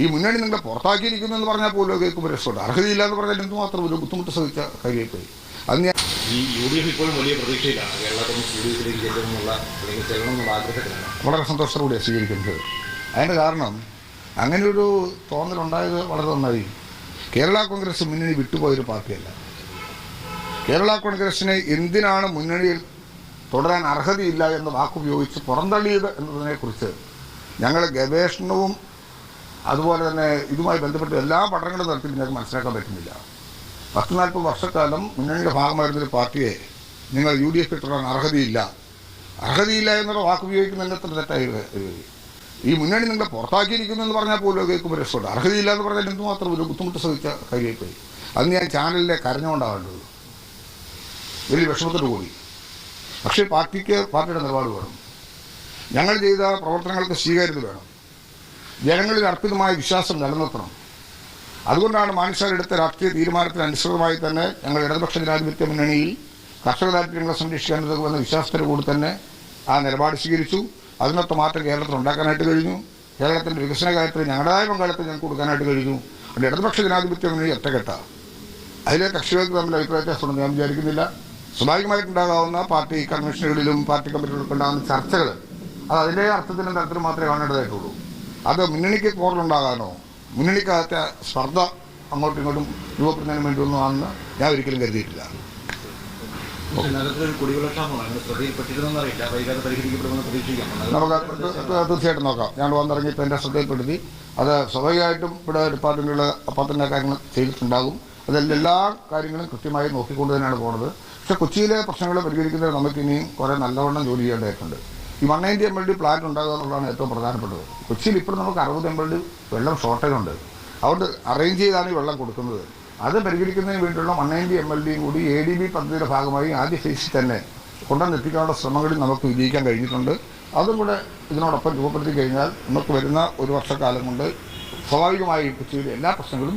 ഈ മുന്നണി നിങ്ങളെ പുറത്താക്കിയിരിക്കുന്നു എന്ന് പറഞ്ഞാൽ പോലും കേൾക്കുമ്പോൾ രക്ഷപ്പെട്ടു അർഹതയില്ല എന്ന് പറഞ്ഞാൽ എന്തുമാത്രം ഒരു ബുദ്ധിമുട്ട് സഹിച്ച കാര്യമായിപ്പോയി. അത് ഞാൻ ഈ യു ഡി എഫ് ഇപ്പോഴും വലിയ പ്രതീക്ഷയിലാണ്. കേരള കോൺഗ്രസ് യു ഡി എഫിലേക്ക് ചെല്ലുമെന്നുള്ള അല്ലെങ്കിൽ ചെല്ലണമെന്നുള്ള ആഗ്രഹത്തിലാണ്. വളരെ സന്തോഷത്തോടെ സ്വീകരിക്കുന്നത്. അതിന്റെ കാരണം അങ്ങനെ ഒരു തോന്നലുണ്ടായത് വളരെ നന്നായി. കേരള കോൺഗ്രസ് മുന്നണി വിട്ടുപോയൊരു പാർട്ടിയല്ല. കേരള കോൺഗ്രസിനെ എന്തിനാണ് മുന്നണിയിൽ തുടരാൻ അർഹതയില്ല എന്ന വാക്കുപയോഗിച്ച് പുറന്തള്ളിയത് എന്നതിനെക്കുറിച്ച് ഞങ്ങൾ ഗവേഷണവും അതുപോലെ തന്നെ ഇതുമായി ബന്ധപ്പെട്ട് എല്ലാ പഠനങ്ങളും നടത്തി നിങ്ങൾക്ക് മനസ്സിലാക്കാൻ പറ്റുന്നില്ല. പത്ത് നാൽപ്പത് വർഷക്കാലം മുന്നണിയുടെ ഭാഗമായിരുന്നൊരു പാർട്ടിയെ നിങ്ങൾ യു ഡി എഫ് കിട്ടാൻ അർഹതയില്ല. അർഹതയില്ല എന്നുള്ള വാക്ക് ഉപയോഗിക്കുന്ന എത്ര തെറ്റായി ഈ മുന്നണി നിങ്ങളെ പുറത്താക്കിയിരിക്കുന്നു എന്ന് പറഞ്ഞാൽ പോലും കേൾക്കുമ്പോൾ രക്ഷപ്പെട്ടു അർഹതയില്ല എന്ന് പറഞ്ഞാൽ എന്തുമാത്രം ഒരു ബുദ്ധിമുട്ട് സഹിച്ച കാര്യമായിപ്പോയി. അന്ന് ഞാൻ ചാനലിലെ കരഞ്ഞുകൊണ്ടാവേണ്ടത് വലിയ വിഷമത്തോട് കൂടി. പക്ഷേ പാർട്ടിക്ക് പാർട്ടിയുടെ നിലപാട് വേണം. ഞങ്ങൾ ചെയ്ത പ്രവർത്തനങ്ങൾക്ക് സ്വീകാര്യത വേണം. ജനങ്ങളിൽ അർപ്പിതമായ വിശ്വാസം നിലനിർത്തണം. അതുകൊണ്ടാണ് മാനുഷാർ എടുത്ത രാഷ്ട്രീയ തീരുമാനത്തിന് അനുസൃതമായി തന്നെ ഞങ്ങൾ ഇടതുപക്ഷ ജനാധിപത്യ മുന്നണിയിൽ കർഷക താല്പര്യങ്ങളെ സംരക്ഷിക്കാൻ ഉതകുമെന്ന വിശ്വാസത്തോടു കൂടി തന്നെ ആ നിലപാട് സ്വീകരിച്ചു. അതിനൊത്ത മാത്രം കേരളത്തിൽ ഉണ്ടാക്കാനായിട്ട് കഴിഞ്ഞു. കേരളത്തിന്റെ വികസന കാര്യത്തിൽ ഞങ്ങളുടേതായ പങ്കാളിത്തം ഞങ്ങൾക്ക് കൊടുക്കാനായിട്ട് കഴിഞ്ഞു. അതുകൊണ്ട് ഇടതുപക്ഷ ജനാധിപത്യ മുന്നണി ഒറ്റക്കെട്ടാണ് അതിലെ കക്ഷികൾക്ക് തമ്മിൽ അഭിപ്രായ വ്യത്യാസമുണ്ടെന്ന് ഞാൻ വിചാരിക്കുന്നില്ല. സ്വാഭാവികമായിട്ടുണ്ടാകാവുന്ന പാർട്ടി കൺവെൻഷനുകളിലും പാർട്ടി കമ്മിറ്റികളിലും ഉണ്ടാകുന്ന ചർച്ചകൾ അത് അതിന്റെ അർത്ഥത്തിലും തരത്തിലും മാത്രമേ കാണേണ്ടതായിട്ടുള്ളൂ. അത് മുന്നണിക്ക് പോറലുണ്ടാകാനോ മുന്നണിക്കകത്തെ സ്പർദ്ധ അങ്ങോട്ടും ഇങ്ങോട്ടും രൂപപ്പെടുന്നതിന് വേണ്ടി ആണെന്ന് ഞാൻ ഒരിക്കലും കരുതിയിട്ടില്ല. നമുക്ക് തീർച്ചയായിട്ടും നോക്കാം. ഞാൻ വന്നിറങ്ങിയപ്പോൾ എന്റെ ശ്രദ്ധയിൽപ്പെടുത്തി. അത് സ്വാഭാവികമായിട്ടും ഇവിടെ ഡിപ്പാർട്ട്മെന്റുകൾ അപ്പം തന്നെ കാര്യങ്ങൾ ചെയ്തിട്ടുണ്ടാകും. അതെല്ലാം എല്ലാ കാര്യങ്ങളും കൃത്യമായി നോക്കിക്കൊണ്ട് തന്നെയാണ് പോകുന്നത് പക്ഷേ കൊച്ചിയിലെ പ്രശ്നങ്ങൾ പരിഹരിക്കുന്നതിന് നമുക്ക് ഇനിയും കുറേ നല്ലവണ്ണം ജോലി ചെയ്യേണ്ടതായിട്ടുണ്ട്. ഈ one ninety M L D plant ഉണ്ടാകുക എന്നുള്ളതാണ് ഏറ്റവും പ്രധാനപ്പെട്ടത്. കൊച്ചിയിൽ ഇപ്പോൾ നമുക്ക് അറുപത് എം എൽ ഡി വെള്ളം ഷോർട്ടേജ് ഉണ്ട്. അതുകൊണ്ട് അറേഞ്ച് ചെയ്താണ് ഈ വെള്ളം കൊടുക്കുന്നത്. അത് പരിഹരിക്കുന്നതിന് വേണ്ടിയുള്ള വൺ നയന്റി എം എൽ ഡിയും കൂടി എ ഡി ബി പദ്ധതിയുടെ ഭാഗമായി ആദ്യ ഫേസിൽ തന്നെ കൊണ്ടുവന്നെത്തിക്കാനുള്ള ശ്രമങ്ങളിൽ നമുക്ക് വിജയിക്കാൻ കഴിഞ്ഞിട്ടുണ്ട്. അതും കൂടെ ഇതിനോടൊപ്പം രൂപപ്പെടുത്തി കഴിഞ്ഞാൽ നമുക്ക് വരുന്ന ഒരു വർഷക്കാലം കൊണ്ട് സ്വാഭാവികമായി കൊച്ചിയിലെ എല്ലാ പ്രശ്നങ്ങളും